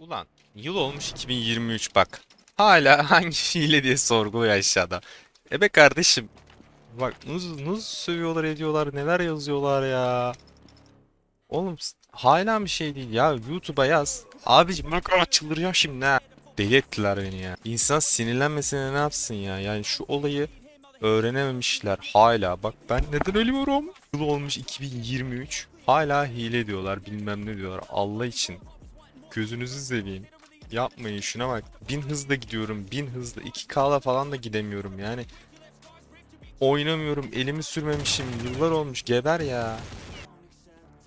Ulan yıl olmuş 2023 bak. Hala hangi hile diye sorguluyor aşağıda. Ebe kardeşim. Bak nasıl, nasıl sövüyorlar ediyorlar neler yazıyorlar ya. Oğlum hala bir şey değil ya YouTube'a yaz. Abicim bak aa, çıldıracağım şimdi ha. Deli ettiler beni ya. İnsan sinirlenmesine ne yapsın ya? Yani şu olayı öğrenememişler hala. Bak ben neden ölüyorum? Yıl olmuş 2023. Hala hile diyorlar bilmem ne diyorlar. Allah için. Gözünüzü seveyim. Yapmayın şuna bak. Bin hızla gidiyorum. Bin hızla. 2K'la falan da gidemiyorum yani. Oynamıyorum. Elimi sürmemişim. Yıllar olmuş. Geber ya.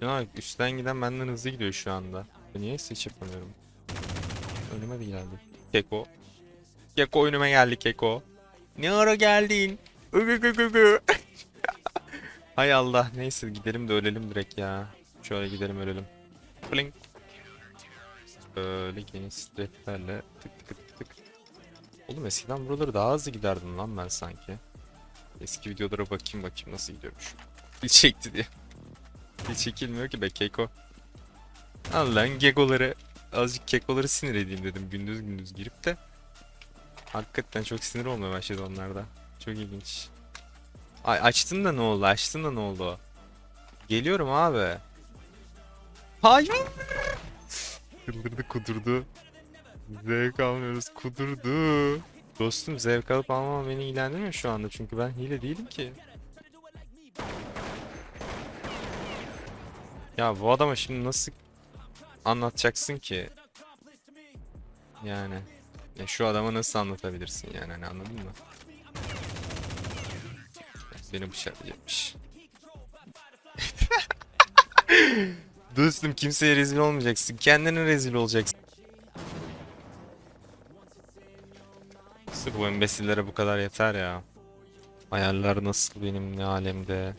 Ya üstten giden benden hızlı gidiyor şu anda. Niye hiç yapamıyorum? Önüme de geldi. Keko. Keko önüme geldi Keko. Ne ara geldin? Hay Allah. Neyse gidelim de ölelim direkt ya. Şöyle gidelim ölelim. Blink. Böyle geniş stretlerle tık tık tık. Oğlum eskiden buraları daha hızlı giderdim lan ben sanki. Eski videolara bakayım bakayım nasıl gidiyormuş. Dil çekti diye. Dil çekilmiyor ki be keko. Al lan gekoları. Azıcık kekoları sinir edeyim dedim gündüz gündüz girip de. Hakikaten çok sinir olmaya başladı onlarda. Çok ilginç. Ay açtın da ne oldu? Açtın da ne oldu? Geliyorum abi. Hayır. Kıldırdı kudurdu. Zevk almıyoruz kudurdu. Dostum zevk alıp almam beni ilgilendirmiyor şu anda çünkü ben hile değilim ki. Ya bu adama şimdi nasıl anlatacaksın ki? Yani ya şu adama nasıl anlatabilirsin yani hani anladın mı? Beni bıçaklayacakmış. Dostum kimseye rezil olmayacaksın. Kendine rezil olacaksın. Sırf bu imbesillere bu kadar yeter ya. Ayarlar nasıl benim ne alemde.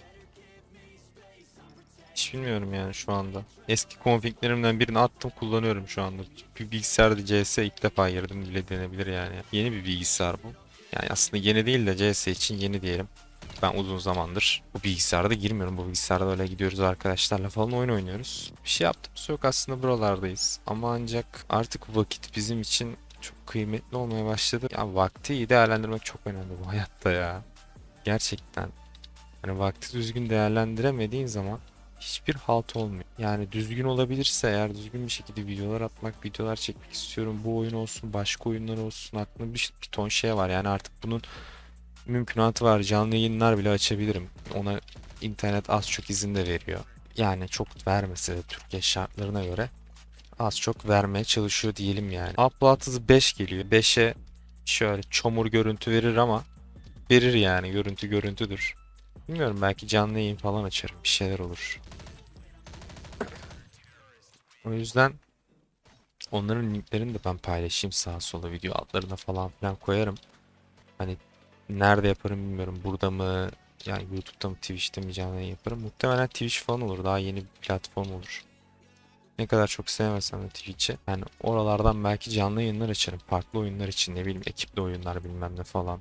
Hiç bilmiyorum yani şu anda. Eski configlerimden birini attım kullanıyorum şu anda. Bir bilgisayarda CS ilk defa girdim bile denebilir yani. Yeni bir bilgisayar bu. Yani aslında yeni değil de CS için yeni diyelim. Ben uzun zamandır bu bilgisayarda girmiyorum. Bu bilgisayarda öyle gidiyoruz arkadaşlarla falan oyun oynuyoruz. Bir şey yaptığımız yok aslında buralardayız. Ama ancak artık vakit bizim için çok kıymetli olmaya başladı. Ya vakti iyi değerlendirmek çok önemli bu hayatta ya. Gerçekten. Hani vakti düzgün değerlendiremediğin zaman hiçbir halt olmuyor. Yani düzgün olabilirse eğer düzgün bir şekilde videolar atmak, videolar çekmek istiyorum. Bu oyun olsun, başka oyunlar olsun. Aklımda bir, bir ton şey var. Yani artık bunun mümkünatı var. Canlı yayınlar bile açabilirim. Ona internet az çok izin de veriyor. Yani çok vermese de Türkiye şartlarına göre az çok vermeye çalışıyor diyelim yani. Upload hızı 5 geliyor. 5'e şöyle çomur görüntü verir ama verir yani görüntü görüntüdür. Bilmiyorum belki canlı yayın falan açarım. Bir şeyler olur. O yüzden onların linklerini de ben paylaşayım sağa sola video altlarına falan filan koyarım. Hani nerede yaparım bilmiyorum. Burada mı yani YouTube'da mı Twitch'te mi canlı yaparım. Muhtemelen Twitch falan olur. Daha yeni bir platform olur. Ne kadar çok sevmesem de Twitch'i. Yani oralardan belki canlı yayınlar açarım. Farklı oyunlar için ne bileyim ekipli oyunlar bilmem ne falan.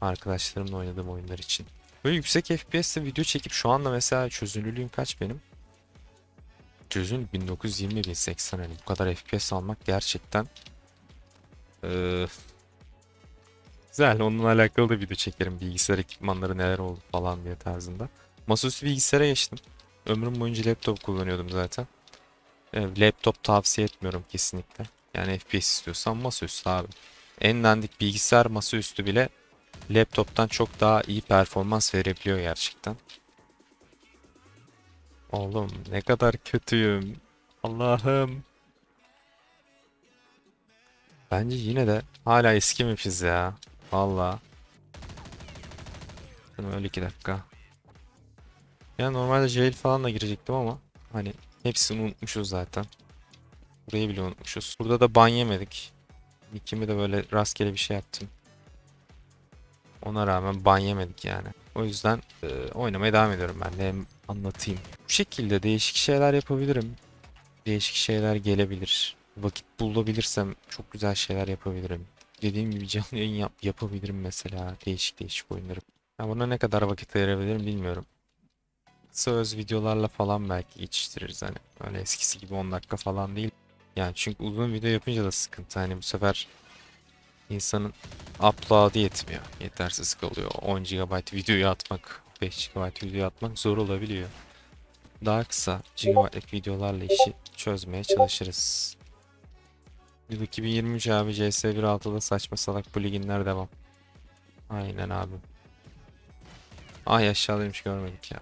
Arkadaşlarımla oynadığım oyunlar için. Böyle yüksek FPS'te video çekip şu anda mesela çözünürlüğüm kaç benim? Çözün 1920 1080 hani bu kadar FPS almak gerçekten eee, güzel. Onunla alakalı da video çekerim. Bilgisayar ekipmanları neler oldu falan diye tarzında. Masaüstü bilgisayara geçtim. Ömrüm boyunca laptop kullanıyordum zaten. Eee, laptop tavsiye etmiyorum kesinlikle. Yani FPS istiyorsan masaüstü abi. En dandik bilgisayar masaüstü bile laptoptan çok daha iyi performans verebiliyor gerçekten. Oğlum ne kadar kötüyüm. Allah'ım. Bence yine de hala eskimemişiz ya. Valla. Öyle iki dakika. Ya normalde jail falan da girecektim ama hani hepsini unutmuşuz zaten. Burayı bile unutmuşuz. Burada da ban yemedik. Nick'imi de böyle rastgele bir şey yaptım. Ona rağmen ban yemedik yani. O yüzden e, oynamaya devam ediyorum ben de hem anlatayım. Bu şekilde değişik şeyler yapabilirim. Değişik şeyler gelebilir. Vakit bulabilirsem çok güzel şeyler yapabilirim. Dediğim gibi canlı yayın yap yapabilirim mesela değişik değişik oyunları. Ya buna ne kadar vakit ayırabilirim bilmiyorum. Kısa öz videolarla falan belki geçiştiririz hani. Öyle eskisi gibi 10 dakika falan değil. Yani çünkü uzun video yapınca da sıkıntı. Hani bu sefer insanın upload'ı yetmiyor. Yetersiz kalıyor. 10 GB videoyu atmak, 5 GB video atmak zor olabiliyor. Daha kısa GB'lık videolarla işi çözmeye çalışırız. Yıl 2023 abi CS 1.6'da saçma salak pluginler devam. Aynen abi. Ay aşağıdaymış görmedik ya.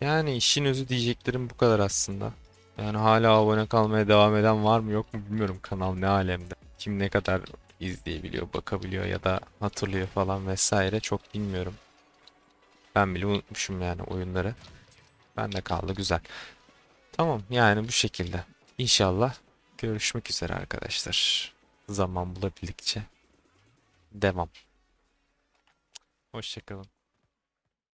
Yani işin özü diyeceklerim bu kadar aslında. Yani hala abone kalmaya devam eden var mı yok mu bilmiyorum kanal ne alemde. Kim ne kadar izleyebiliyor, bakabiliyor ya da hatırlıyor falan vesaire çok bilmiyorum. Ben bile unutmuşum yani oyunları. Ben de kaldı güzel. Tamam yani bu şekilde. İnşallah görüşmek üzere arkadaşlar. Zaman bulabildikçe devam. Hoşçakalın.